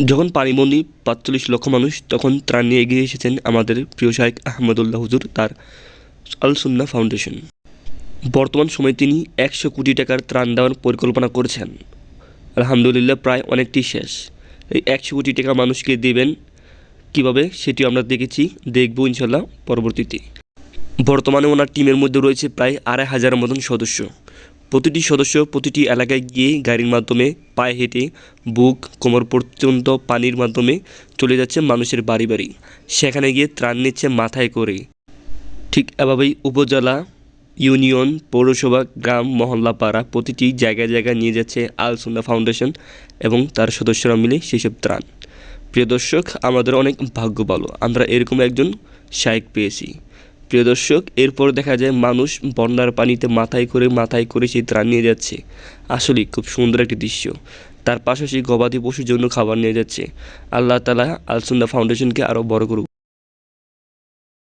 যখন পানিবন্দি পাঁচচল্লিশ লক্ষ মানুষ তখন ত্রাণ নিয়ে এগিয়ে এসেছেন আমাদের প্রিয় শাহেক আহমদুল্লাহ হুজুর, তার আল সুন্না ফাউন্ডেশন। বর্তমান সময়ে তিনি একশো কোটি টাকার ত্রাণ দেওয়ার পরিকল্পনা করেছেন। আলহামদুলিল্লাহ প্রায় অনেকটি শেষ। এই একশো কোটি টাকা মানুষকে দেবেন কীভাবে সেটিও আমরা দেখেছি, দেখব ইনশাল্লাহ পরবর্তীতে। বর্তমানে ওনার টিমের মধ্যে রয়েছে প্রায় আড়াই হাজারের মতন সদস্য। প্রতিটি সদস্য প্রতিটি এলাকায় গিয়ে গাড়ির মাধ্যমে পায়ে হেঁটে বুক, কোমর পর্যন্ত পানির মাধ্যমে চলে যাচ্ছে মানুষের বাড়ি বাড়ি। সেখানে গিয়ে ত্রাণ নিচ্ছে মাথায় করে। ঠিক এভাবেই উপজেলা ইউনিয়ন, পৌরসভা, গ্রাম মহল্লা পাড়া প্রতিটি জায়গায় জায়গায় নিয়ে যাচ্ছে আল সুন্না ফাউন্ডেশন এবং তার সদস্যরা মিলে সেসব ত্রাণ। প্রিয় দর্শক, আমাদের অনেক ভাগ্য ভালো আমরা এরকম একজন শায়েক পেয়েছি। প্রিয় দর্শক, এরপর দেখা যায় মানুষ বন্যার পানিতে মাথায় করে মাথায় করে সেই ত্রাণ নিয়ে যাচ্ছে। আসলেই খুব সুন্দর একটি দৃশ্য। তার পাশাপাশি গবাদি পশুর জন্য খাবার নিয়ে যাচ্ছে। আল্লাহ তালা আলসুন্দা ফাউন্ডেশনকে আরও বড় করুক।